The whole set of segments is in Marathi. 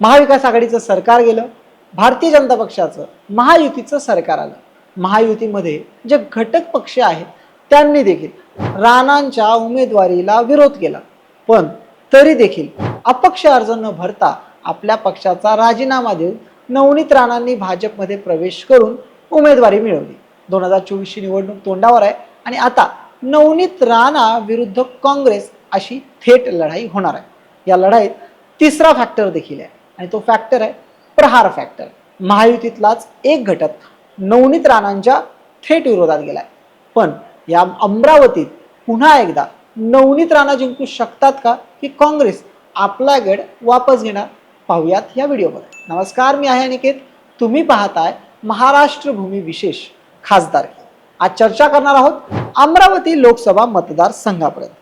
महाविकास आघाडीचं सरकार गेलं भारतीय जनता पक्षाचं महायुतीचं सरकार आलं. महायुतीमध्ये जे घटक पक्ष आहेत त्यांनी देखील राणांच्या उमेदवारीला विरोध केला. पण तरी देखील अपक्ष अर्ज न भरता आपल्या पक्षाचा राजीनामा देऊन नवनीत राणांनी भाजपमध्ये प्रवेश करून उमेदवारी मिळवली. दोन हजार चोवीसची निवडणूक तोंडावर आहे आणि आता नवनीत राणा विरुद्ध काँग्रेस अशी थेट लढाई होणार आहे. या लढाईत तिसरा फॅक्टर देखील आहे. आणि तो फॅक्टर आहे प्रहार फॅक्टर महायुतीतलाच एक घटक नवनीत राणांच्या थेट विरोधात गेलाय. पण या अमरावतीत पुन्हा एकदा नवनीत राणा जिंकू शकतात का की काँग्रेस आपला गड वापस घेणार? पाहूयात या व्हिडिओमध्ये. नमस्कार मी आहे अनिकेत. तुम्ही पाहताय महाराष्ट्र भूमी विशेष खासदार. आज चर्चा करणार आहोत अमरावती लोकसभा मतदारसंघापर्यंत.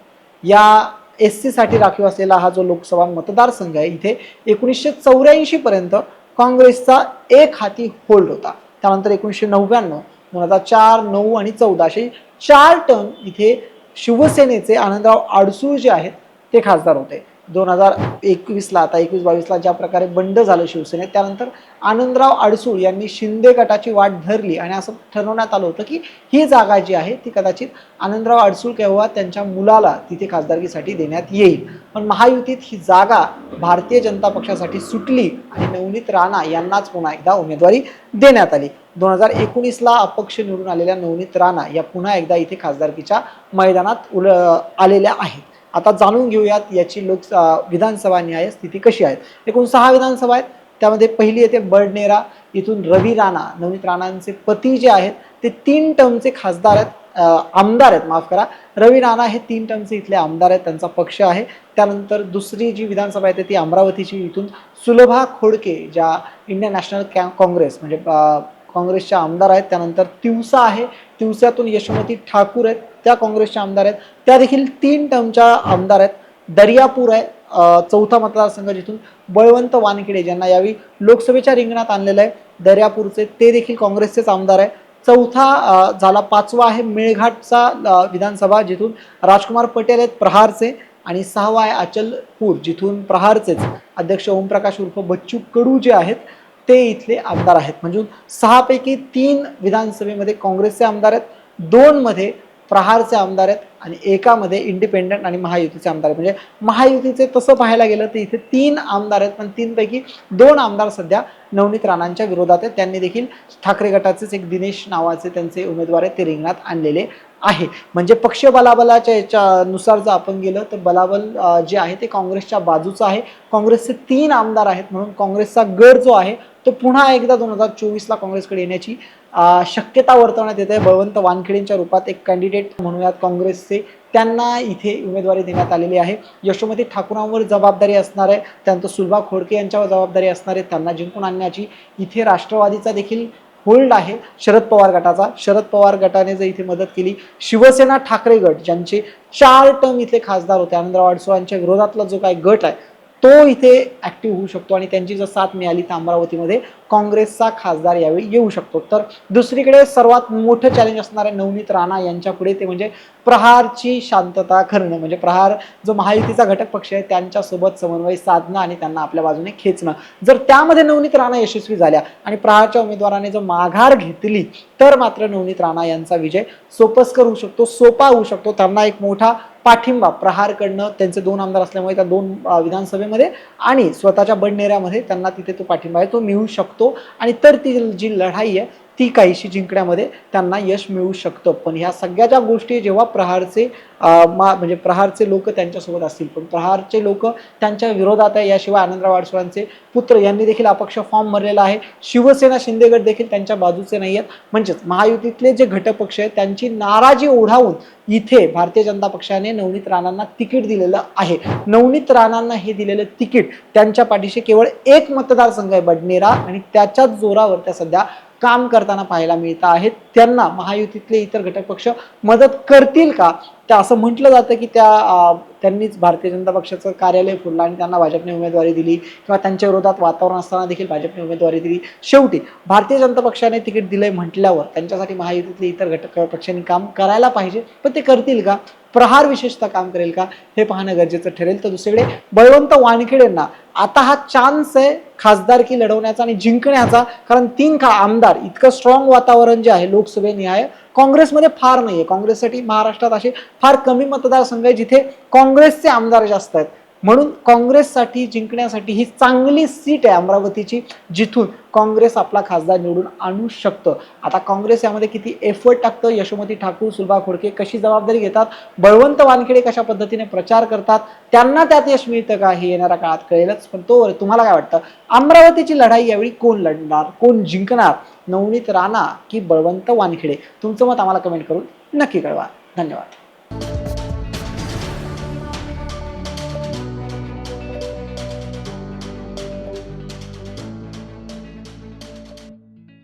या एस सीसाठी राखीव असलेला हा जो लोकसभा मतदारसंघ आहे इथे एकोणीसशे चौऱ्याऐंशीपर्यंत काँग्रेसचा एक हाती होल्ड होता. त्यानंतर एकोणीसशे नव्याण्णव दोन हजार चार नऊ आणि चौदा असे चार टर्म इथे शिवसेनेचे आनंदराव आडसूळ जे आहेत ते खासदार होते. दोन हजार एकवीसला आता एकवीस बावीसला ज्या प्रकारे बंड झालं शिवसेनेत त्यानंतर आनंदराव आडसूळ यांनी शिंदे गटाची वाट धरली आणि असं ठरवण्यात आलं होतं की ही जागा जी आहे ती कदाचित आनंदराव आडसूळ केव्हा त्यांच्या मुलाला तिथे खासदारकीसाठी देण्यात येईल. पण महायुतीत ही जागा भारतीय जनता पक्षासाठी सुटली आणि नवनीत राणा यांनाच पुन्हा एकदा उमेदवारी देण्यात आली. दोन हजार एकोणीसला अपक्ष निवडून आलेल्या नवनीत राणा या पुन्हा एकदा इथे खासदारकीच्या मैदानात उल आलेल्या आहेत. आता जाणून घेऊयात याची लोक विधानसभा न्याय स्थिती कशी आहे. एकूण सहा विधानसभा आहेत. त्यामध्ये पहिली येते बडनेरा इथून रवी राणा नवनीत राणांचे पती जे आहेत ते तीन टर्मचे खासदार आहेत आमदार आहेत माफ करा. रवी राणा हे तीन टर्मचे इथले आमदार आहेत त्यांचा पक्ष आहे. त्यानंतर दुसरी जी विधानसभा येते ती अमरावतीची इथून सुलभा खोडके ज्या इंडियन नॅशनल कॅ काँग्रेस म्हणजे काँग्रेसच्या आमदार आहेत. त्यानंतर तिवसा आहे. तिवसातून यशोमती ठाकूर आहेत. त्या काँग्रेसच्या आमदार आहेत. त्या देखील तीन टर्मच्या आमदार आहेत. दर्यापूर आहे चौथा मतदारसंघ जिथून बळवंत वानखेडे ज्यांना यावेळी लोकसभेच्या रिंगणात आणलेलं आहे. दर्यापूरचे ते देखील काँग्रेसचेच आमदार आहे चौथा झाला पाचवा आहे मेळघाटचा विधानसभा जिथून राजकुमार पटेल आहेत प्रहारचे आणि सहावा आहे अचलपूर जिथून प्रहारचेच अध्यक्ष ओमप्रकाश उर्फ बच्चू कडू जे आहेत ते इथले आमदार आहेत. म्हणजे सहापैकी तीन विधानसभेमध्ये काँग्रेसचे आमदार आहेत. दोनमध्ये प्रहारचे आमदार आहेत आणि एकामध्ये इंडिपेंडंट आणि महायुतीचे आमदार आहेत. म्हणजे महायुतीचे तसं पाहायला गेलं तर इथे तीन आमदार आहेत पण तीनपैकी दोन आमदार सध्या नवनीत राणांच्या विरोधात आहेत. त्यांनी देखील ठाकरे गटाचेच एक दिनेश नावाचे त्यांचे उमेदवार आहेत ते रिंगणात आणलेले आहे. म्हणजे पक्ष बलाबलाच्या याच्यानुसार जर आपण गेलं तर बलाबल जे आहे ते काँग्रेसच्या बाजूचं आहे. काँग्रेसचे तीन आमदार आहेत म्हणून काँग्रेसचा गड जो आहे तो पुन्हा एकदा दोन हजार चोवीसला काँग्रेसकडे येण्याची शक्यता वर्तवण्यात येते बळवंत वानखेडेंच्या रूपात एक कॅन्डिडेट म्हणूयात काँग्रेसचे. त्यांना इथे उमेदवारी देण्यात आलेली आहे. यशोमती ठाकूरांवर जबाबदारी असणार आहे. त्यानंतर सुलभा खोडके यांच्यावर जबाबदारी असणार आहे. त्यांना जिंकून आणण्याची इथे राष्ट्रवादीचा देखील होल्ड आहे. शरद पवार गटाचा. शरद पवार गटाने जर इथे मदत केली शिवसेना ठाकरे गट ज्यांचे चार टर्म इथले खासदार होते आनंदराव अडसोळांच्या विरोधातला जो काय गट आहे तो इथे ॲक्टिव्ह होऊ शकतो आणि त्यांची जर साथ मिळाली तर अमरावतीमध्ये काँग्रेसचा खासदार यावेळी येऊ शकतो. तर दुसरीकडे सर्वात मोठं चॅलेंज असणारे नवनीत राणा यांच्यापुढे ते म्हणजे प्रहारची शांतता करणं म्हणजे प्रहार जो महायुतीचा घटक पक्ष आहे त्यांच्यासोबत समन्वय साधणं आणि त्यांना आपल्या बाजूने खेचणं. जर त्यामध्ये नवनीत राणा यशस्वी झाल्या आणि प्रहारच्या उमेदवाराने जर माघार घेतली तर मात्र नवनीत राणा यांचा विजय सोपस्कर होऊ शकतो सोपा होऊ शकतो. त्यांना एक मोठा पाठिंबा प्रहारकडनं त्यांचे दोन आमदार असल्यामुळे त्या दोन विधानसभेमध्ये आणि स्वतःच्या बडनेऱ्यामध्ये त्यांना तिथे तो पाठिंबा आहे तो मिळू शकतो. आणि तर ती जी लढाई आहे ती काहीशी जिंकण्यामध्ये त्यांना यश मिळू शकतं. पण ह्या सगळ्या ज्या गोष्टी जेव्हा प्रहारचे मा म्हणजे प्रहारचे लोक त्यांच्यासोबत असतील पण प्रहारचे लोक त्यांच्या विरोधात आहे याशिवाय आनंदराव अडसुळांचे पुत्र यांनी देखील अपक्ष फॉर्म भरलेला आहे. शिवसेना शिंदेगड देखील त्यांच्या बाजूचे नाही आहेत. म्हणजेच महायुतीतले जे घटपक्ष आहेत त्यांची नाराजी ओढावून इथे भारतीय जनता पक्षाने नवनीत राणांना तिकीट दिलेलं आहे. नवनीत राणांना हे दिलेलं तिकीट त्यांच्या पाठीशी केवळ एक मतदारसंघ आहे बडनेरा आणि त्याच्याच जोरावर त्या सध्या काम करताना पाहायला मिळत आहेत. त्यांना महायुतीतले इतर घटक पक्ष मदत करतील का? त्या असं म्हटलं जातं की त्या त्यांनीच भारतीय जनता पक्षाचं कार्यालय फोडलं आणि त्यांना भाजपने उमेदवारी दिली किंवा त्यांच्या विरोधात वातावरण असताना देखील भाजपने उमेदवारी दिली. शेवटी भारतीय जनता पक्षाने तिकीट दिलंय म्हटल्यावर त्यांच्यासाठी महायुतीतले इतर घटक पक्षांनी काम करायला पाहिजे. पण ते करतील का? प्रहार विशेषतः काम करेल का? हे पाहणं गरजेचं ठरेल. तर दुसरीकडे बळवंत वानखेडेंना आता हा चान्स आहे. खासदारकी लढवण्याचा आणि जिंकण्याचा. कारण तीन का आमदार इतकं स्ट्रॉंग वातावरण जे आहे लोकसभेनिहाय काँग्रेसमध्ये फार नाहीये. काँग्रेससाठी महाराष्ट्रात असे फार कमी मतदारसंघ आहे जिथे काँग्रेसचे आमदार जास्त आहेत. म्हणून काँग्रेससाठी जिंकण्यासाठी ही चांगली सीट आहे अमरावतीची जिथून काँग्रेस आपला खासदार निवडून आणू शकतं. आता काँग्रेस यामध्ये किती एफर्ट टाकतं? यशोमती ठाकूर सुलभा खोडके कशी जबाबदारी घेतात? बळवंत वानखेडे कशा पद्धतीने प्रचार करतात? त्यांना त्यात यश मिळतं का? हे येणाऱ्या काळात कळेलच. पण तो तुम्हाला काय वाटतं? अमरावतीची लढाई यावेळी कोण लढणार? कोण जिंकणार? नवनीत राणा की बळवंत वानखेडे? तुमचं मत आम्हाला कमेंट करून नक्की कळवा. धन्यवाद.